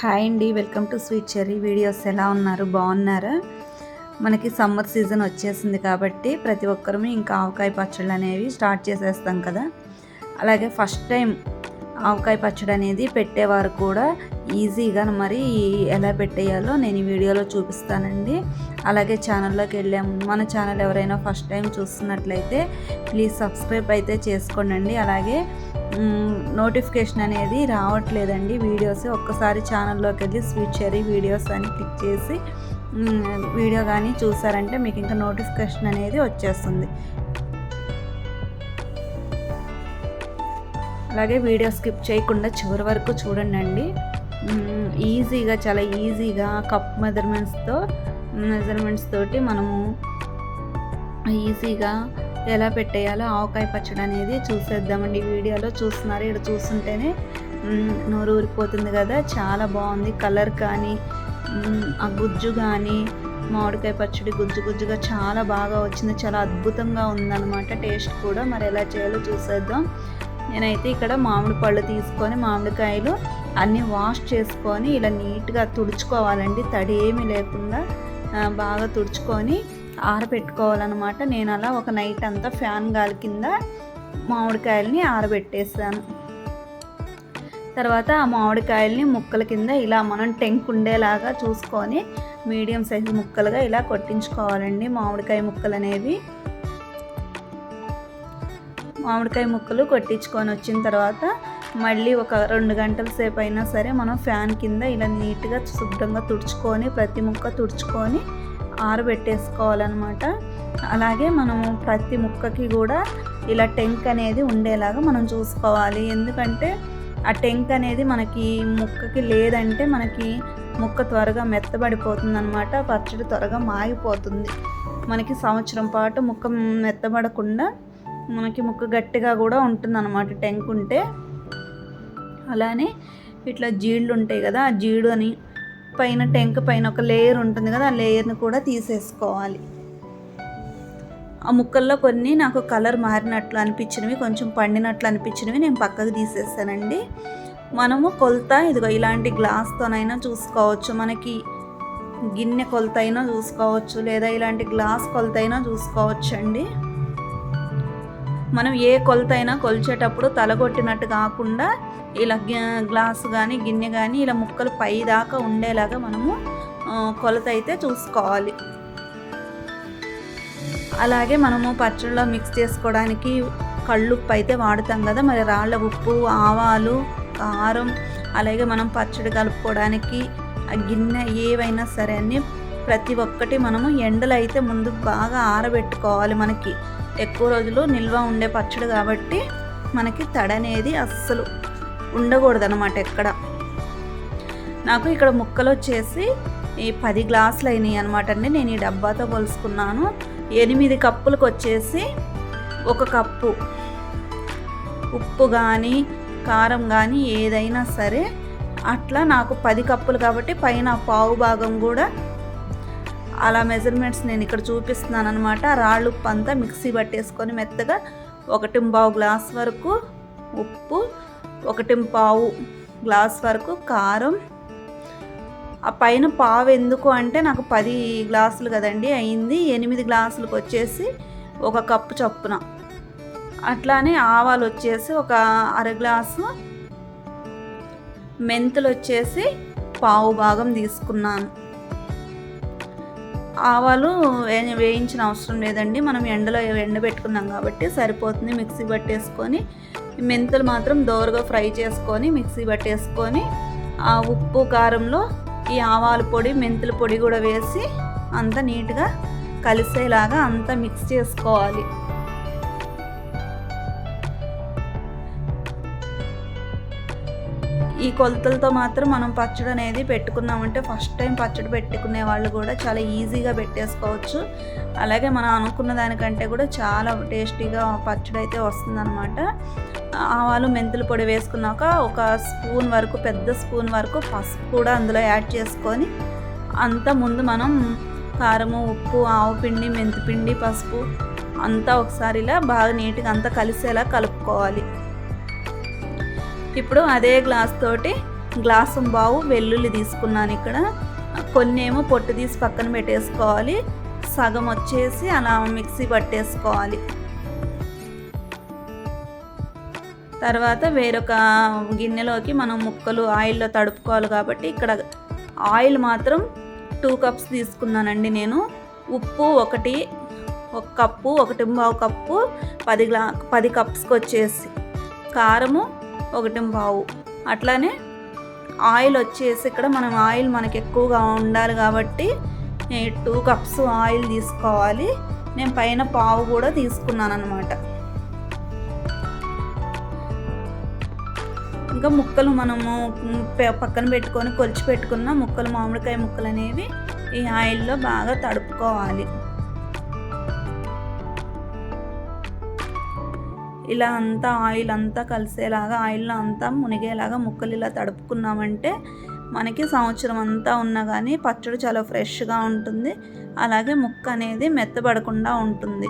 Hi అండి. Welcome to sweet cherry videos. ఎలా ఉన్నారు? బాగున్నారా? మనకి సమ్మర్ సీజన్ వచ్చేసింది కాబట్టి ప్రతి ఒక్కరూ ఇంకా ఆవకాయ పచ్చళ్ళు అనేవి స్టార్ట్ చేసేస్తాం కదా. అలాగే ఫస్ట్ టైం ఆవకాయ పచ్చడి అనేది పెట్టేవారు కూడా ఈజీగా మరి ఎలా పెట్టేయాలో నేను ఈ వీడియోలో చూపిస్తానండి. అలాగే ఛానల్లోకి వెళ్ళాము మన ఛానల్ ఎవరైనా ఫస్ట్ టైం చూస్తున్నట్లయితే ప్లీజ్ సబ్స్క్రైబ్ అయితే చేసుకోండి అలాగే నోటిఫికేషన్ అనేది రావట్లేదండి వీడియోస్. ఒక్కసారి ఛానల్లోకి వెళ్ళి స్వీట్ చెరీ వీడియోస్ అని క్లిక్ చేసి వీడియో కానీ చూసారంటే మీకు ఇంకా నోటిఫికేషన్ అనేది వచ్చేస్తుంది. అలాగే వీడియో స్కిప్ చేయకుండా చివరి వరకు చూడండి ఈజీగా చాలా ఈజీగా కప్ మెజర్మెంట్స్తో మెజర్మెంట్స్ తోటి మనము ఈజీగా ఎలా పెట్టేయాలో ఆవకాయ పచ్చడి అనేది చూసేద్దామండి. వీడియోలో చూస్తున్నారు ఇక్కడ చూస్తుంటేనే నోరు ఊరిపోతుంది కదా. చాలా బాగుంది. కలర్ కానీ ఆ గుజ్జు కానీ మామిడికాయ పచ్చడి గుజ్జు గుజ్జుగా చాలా బాగా వచ్చింది. చాలా అద్భుతంగా ఉందన్నమాట. టేస్ట్ కూడా మరి ఎలా చేయాలో చూసేద్దాం. నేనైతే ఇక్కడ మామిడి పళ్ళు తీసుకొని మామిడికాయలు అన్నీ వాష్ చేసుకొని ఇలా నీట్గా తుడుచుకోవాలండి. తడి ఏమీ లేకుండా బాగా తుడుచుకొని ఆరబెట్టుకోవాలన్నమాట. నేను అలా ఒక నైట్ అంతా ఫ్యాన్ గాలి కింద మామిడికాయలని ఆరబెట్టేసాను. తర్వాత ఆ మామిడికాయలని ముక్కల కింద ఇలా మనం టెంక్ ఉండేలాగా చూసుకొని మీడియం సైజు ముక్కలుగా ఇలా కొట్టించుకోవాలండి. మామిడికాయ ముక్కలు అనేవి మామిడికాయ ముక్కలు కొట్టించుకొని వచ్చిన తర్వాత మళ్ళీ ఒక రెండు గంటల సేపు అయినా సరే మనం ఫ్యాన్ కింద ఇలా నీట్గా శుభ్రంగా తుడుచుకొని ప్రతి ముక్క తుడుచుకొని ఆరబెట్టేసుకోవాలన్నమాట. అలాగే మనము ప్రతి ముక్కకి కూడా ఇలా టెంక్ అనేది ఉండేలాగా మనం చూసుకోవాలి. ఎందుకంటే ఆ టెంక్ అనేది మనకి ముక్కకి లేదంటే మనకి ముక్క త్వరగా మెత్తబడిపోతుంది అనమాట పచ్చడి త్వరగా మాగిపోతుంది. మనకి సంవత్సరం పాటు ముక్క మెత్తబడకుండా మనకి ముక్క గట్టిగా కూడా ఉంటుంది అనమాట టెంక్ ఉంటే. అలానే ఇట్లా జీళ్ళు ఉంటాయి కదా ఆ జీడు అని పైన టెంక్ పైన ఒక లేయర్ ఉంటుంది కదా ఆ లేయర్ని కూడా తీసేసుకోవాలి. ఆ ముక్కల్లో కొన్ని నాకు కలర్ మారినట్లు అనిపించినవి కొంచెం పండినట్లు అనిపించినవి నేను పక్కకు తీసేసానండి మనము కొలత ఇదిగో ఇలాంటి గ్లాస్తోనైనా చూసుకోవచ్చు. మనకి గిన్నె కొలత అయినా చూసుకోవచ్చు లేదా ఇలాంటి గ్లాస్ కొలత అయినా చూసుకోవచ్చు అండి మనం ఏ కొలత అయినా కొలిచేటప్పుడు తలగొట్టినట్టు కాకుండా ఇలా గ్లాసు కానీ గిన్నె కానీ ఇలా ముక్కలు పై దాకా ఉండేలాగా మనము కొలత అయితే చూసుకోవాలి. అలాగే మనము పచ్చళ్ళలో మిక్స్ చేసుకోవడానికి కళ్ళుప్పు అయితే వాడుతాం కదా మరి రాళ్ళ ఉప్పు ఆవాలు కారం అలాగే మనం పచ్చడి కలుపుకోవడానికి ఆ గిన్నె ఏవైనా సరే అన్నీ ప్రతి ఒక్కటి మనము ఎండలు అయితే ముందు బాగా ఆరబెట్టుకోవాలి మనకి. ఎక్కువ రోజులు నిల్వ ఉండే పచ్చడి కాబట్టి మనకి తడనేది అస్సలు. ఉండకూడదనమాట ఎక్కడ. నాకు ఇక్కడ ముక్కలు వచ్చేసి ఈ పది గ్లాసులు అయినాయి అనమాట అండి. నేను ఈ డబ్బాతో కొలుసుకున్నాను ఎనిమిది కప్పులకు వచ్చేసి ఒక కప్పు ఉప్పు కానీ కారం కానీ ఏదైనా సరే అట్లా నాకు పది కప్పులు కాబట్టి పైన పావు భాగం కూడా అలా మెజర్మెంట్స్ నేను ఇక్కడ చూపిస్తున్నాను అనమాట రాళ్ళు ఉప్పు అంతా మిక్సీ పట్టేసుకొని మెత్తగా ఒకటి పావు గ్లాస్ వరకు ఉప్పు ఒకటి పావు గ్లాస్ వరకు కారం. ఆ పైన పావు ఎందుకు అంటే నాకు పది గ్లాసులు కదండి అయింది. ఎనిమిది గ్లాసులకు వచ్చేసి ఒక కప్పు చొప్పున. అట్లానే ఆవాలు వచ్చేసి ఒక అర గ్లాసు. మెంతులు వచ్చేసి పావు భాగం తీసుకున్నాను. ఆవాలు వేయించిన అవసరం లేదండి. మనం ఎండలో ఎండబెట్టుకున్నాం కాబట్టి సరిపోతుంది. మిక్సీ పట్టేసుకొని మెంతులు మాత్రం దోరగా ఫ్రై చేసుకొని మిక్సీ పట్టేసుకొని ఆ ఉప్పు కారంలో ఈ ఆవాల పొడి మెంతుల పొడి కూడా వేసి అంతా నీట్గా కలిసేలాగా అంతా మిక్స్ చేసుకోవాలి. ఈ కొలతలతో మాత్రం మనం పచ్చడి అనేది పెట్టుకున్నామంటే ఫస్ట్ టైం పచ్చడి పెట్టుకునే వాళ్ళు కూడా చాలా ఈజీగా పెట్టేసుకోవచ్చు. అలాగే మనం అనుకున్న దానికంటే కూడా చాలా టేస్టీగా పచ్చడి అయితే వస్తుందన్నమాట. ఆవాలు మెంతుల పొడి వేసుకున్నాక ఒక స్పూన్ వరకు పెద్ద స్పూన్ వరకు పసుపు కూడా అందులో యాడ్ చేసుకొని అంతా ముందు మనం కారము ఉప్పు ఆవు పిండి మెంతిపిండి పసుపు అంతా ఒకసారి ఇలా బాగా నీట్గా అంతా కలిసేలా కలుపుకోవాలి. ఇప్పుడు అదే గ్లాస్ తోటి గ్లాసు బావు వెల్లుల్లి తీసుకున్నాను ఇక్కడ. కొన్ని ఏమో పొట్టు తీసి పక్కన పెట్టేసుకోవాలి. సగం వచ్చేసి అలా మిక్సీ పట్టేసుకోవాలి. తర్వాత వేరొక గిన్నెలోకి మనం ముక్కలు ఆయిల్లో తడుపుకోవాలి కాబట్టి ఇక్కడ ఆయిల్ మాత్రం టూ కప్స్ తీసుకున్నానండి నేను. ఉప్పు ఒకటి ఒక కప్పు ఒకటి పావు కప్పు పది గ్లా పది కప్స్కి వచ్చేసి. కారము ఒకటి పావు అట్లానే ఆయిల్ వచ్చేసి ఇక్కడ మనం ఆయిల్ మనకి ఎక్కువగా ఉండాలి కాబట్టి టూ కప్స్ ఆయిల్ తీసుకోవాలి. నేను పైన పావు కూడా తీసుకున్నాను అనమాట ఇంకా ముక్కలు మనము పక్కన పెట్టుకొని కొలిచి పెట్టుకున్న ముక్కలు మామిడికాయ ముక్కలు అనేవి ఈ ఆయిల్లో బాగా తడుపుకోవాలి. ఇలా అంతా ఆయిల్ అంతా కలిసేలాగా ఆయిల్లో అంతా మునిగేలాగా ముక్కలు ఇలా తడుపుకున్నామంటే మనకి సంవత్సరం అంతా ఉన్నా కానీ పచ్చడి చాలా ఫ్రెష్గా ఉంటుంది. అలాగే ముక్క అనేది మెత్తబడకుండా ఉంటుంది.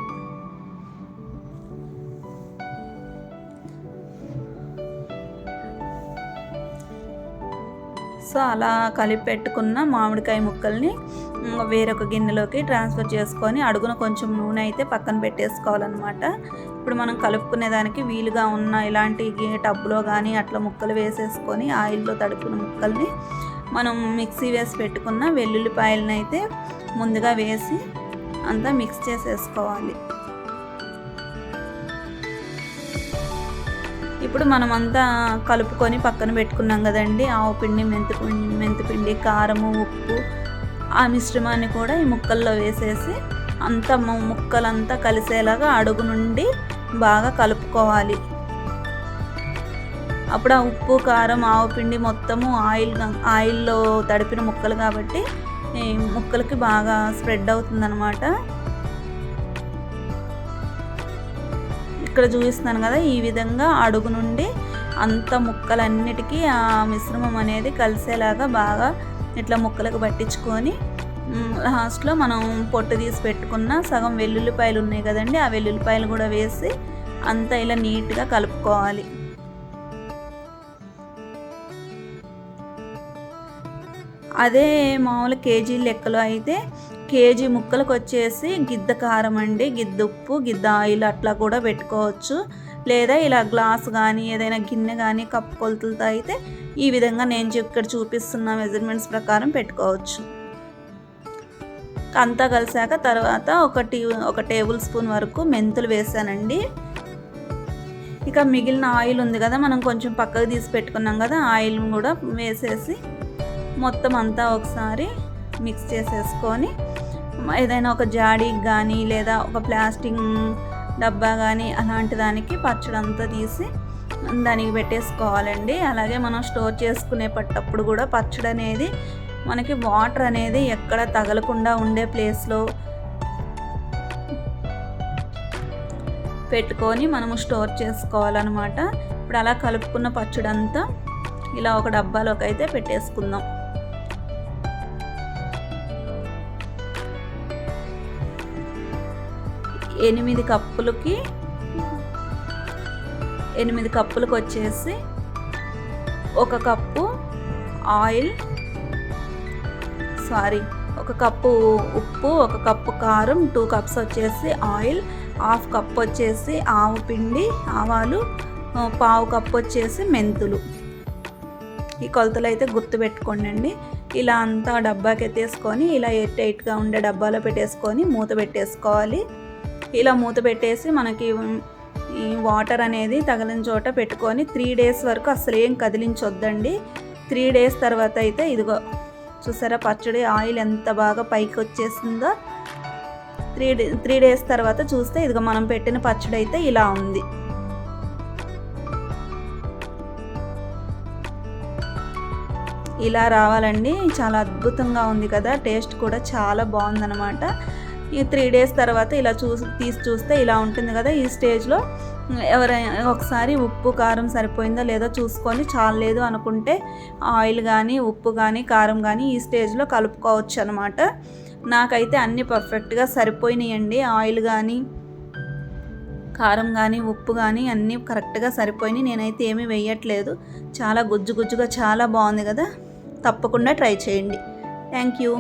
సో అలా కలిపి పెట్టుకున్న మామిడికాయ ముక్కల్ని వేరొక గిన్నెలోకి ట్రాన్స్ఫర్ చేసుకొని అడుగున కొంచెం నూనె అయితే పక్కన పెట్టేసుకోవాలన్నమాట. ఇప్పుడు మనం కలుపుకునే దానికి వీలుగా ఉన్న ఇలాంటి టబ్లో కానీ అట్లా ముక్కలు వేసేసుకొని ఆయిల్లో తడుపుకున్న ముక్కల్ని మనం మిక్సీ వేసి పెట్టుకున్న వెల్లుల్లిపాయలను అయితే ముందుగా వేసి అంతా మిక్స్ చేసేసుకోవాలి. ఇప్పుడు మనం అంతా కలుపుకొని పక్కన పెట్టుకున్నాం కదండి ఆవు పిండి మెంతి మెంతిపిండి కారము ఉప్పు ఆ మిశ్రమాన్ని కూడా ఈ ముక్కల్లో వేసేసి అంత ముక్కలంతా కలిసేలాగా అడుగు నుండి బాగా కలుపుకోవాలి. అప్పుడు ఆ ఉప్పు కారం ఆవు పిండి మొత్తము ఆయిల్ ఆయిల్లో తడిపిన ముక్కలు కాబట్టి ముక్కలకి బాగా స్ప్రెడ్ అవుతుందన్నమాట. ఇక్కడ చూపిస్తున్నాను కదా ఈ విధంగా అడుగు నుండి అంత ముక్కలన్నిటికీ ఆ మిశ్రమం అనేది కలిసేలాగా బాగా ఇట్లా ముక్కలకు పట్టించుకొని లాస్ట్లో మనం పొట్టు తీసి పెట్టుకున్న సగం వెల్లుల్లిపాయలు ఉన్నాయి కదండి ఆ వెల్లుల్లిపాయలు కూడా వేసి అంతా ఇలా నీట్గా కలుపుకోవాలి. అదే మామూలు కేజీ లెక్కలో అయితే కేజీ ముక్కలకు వచ్చేసి గిద్ద కారం అండి గిద్ద ఉప్పు గిద్ద ఆయిల్ అట్లా కూడా పెట్టుకోవచ్చు. లేదా ఇలా గ్లాస్ కానీ ఏదైనా గిన్నె కానీ కప్పు కొలతలతో అయితే ఈ విధంగా నేను ఇక్కడ చూపిస్తున్న మెజర్మెంట్స్ ప్రకారం పెట్టుకోవచ్చు. అంతా కలిసాక తర్వాత ఒకటి ఒక టేబుల్ స్పూన్ వరకు మెంతులు వేసానండి. ఇక మిగిలిన ఆయిల్ ఉంది కదా మనం కొంచెం పక్కకు తీసి పెట్టుకున్నాం కదా ఆయిల్ కూడా వేసేసి మొత్తం అంతా ఒకసారి మిక్స్ చేసేసుకొని ఏదైనా ఒక జాడీకి కానీ లేదా ఒక ప్లాస్టిక్ డబ్బా కానీ అలాంటి దానికి పచ్చడి అంతా తీసి దానికి పెట్టేసుకోవాలండి. అలాగే మనం స్టోర్ చేసుకునే పట్టప్పుడు కూడా పచ్చడి అనేది మనకి వాటర్ అనేది ఎక్కడ తగలకుండా ఉండే ప్లేస్లో పెట్టుకొని మనము స్టోర్ చేసుకోవాలన్నమాట. ఇప్పుడు అలా కలుపుకున్న పచ్చడంతా ఇలా ఒక డబ్బాలోకి అయితే పెట్టేసుకుందాం. ఎనిమిది కప్పులకి ఎనిమిది కప్పులకు వచ్చేసి ఒక కప్పు ఆయిల్ సారీ. ఒక కప్పు ఉప్పు ఒక కప్పు కారం టూ కప్స్ వచ్చేసి ఆయిల్ హాఫ్ కప్ వచ్చేసి ఆవు పిండి ఆవాలు పావు కప్పు వచ్చేసి మెంతులు. ఈ కొలతలు అయితే గుర్తుపెట్టుకోండి ఇలా అంతా డబ్బాకి ఎత్తేసుకొని ఇలా ఎయిట్ ఎయిట్గా ఉండే డబ్బాలో పెట్టేసుకొని మూత పెట్టేసుకోవాలి. ఇలా మూత పెట్టేసి మనకి ఈ వాటర్ అనేది తగిలిన చోట పెట్టుకొని త్రీ డేస్ వరకు అసలు ఏం కదిలించొద్దండి. త్రీ డేస్ తర్వాత అయితే ఇదిగో చూసారా? పచ్చడి ఆయిల్ ఎంత బాగా పైకి వచ్చేసిందో త్రీ డే త్రీ డేస్ తర్వాత చూస్తే ఇదిగో మనం పెట్టిన పచ్చడి అయితే ఇలా ఉంది. ఇలా రావాలండి. చాలా అద్భుతంగా ఉంది కదా? టేస్ట్ కూడా చాలా బాగుందన్నమాట. ఈ త్రీ డేస్ తర్వాత ఇలా చూసి తీసి చూస్తే ఇలా ఉంటుంది కదా? ఈ స్టేజ్లో ఎవరైనా ఒకసారి ఉప్పు కారం సరిపోయిందో లేదో చూసుకొని చాలేదు అనుకుంటే ఆయిల్ కానీ ఉప్పు కానీ కారం కానీ ఈ స్టేజ్లో కలుపుకోవచ్చు అనమాట నాకైతే అన్నీ పర్ఫెక్ట్గా సరిపోయినాయండి. ఆయిల్ కానీ కారం కానీ ఉప్పు కానీ అన్నీ కరెక్ట్గా సరిపోయినాయి. నేనైతే ఏమీ వేయట్లేదు చాలా గుజ్జు గుజ్జుగా చాలా బాగుంది కదా? తప్పకుండా ట్రై చేయండి. Thank you.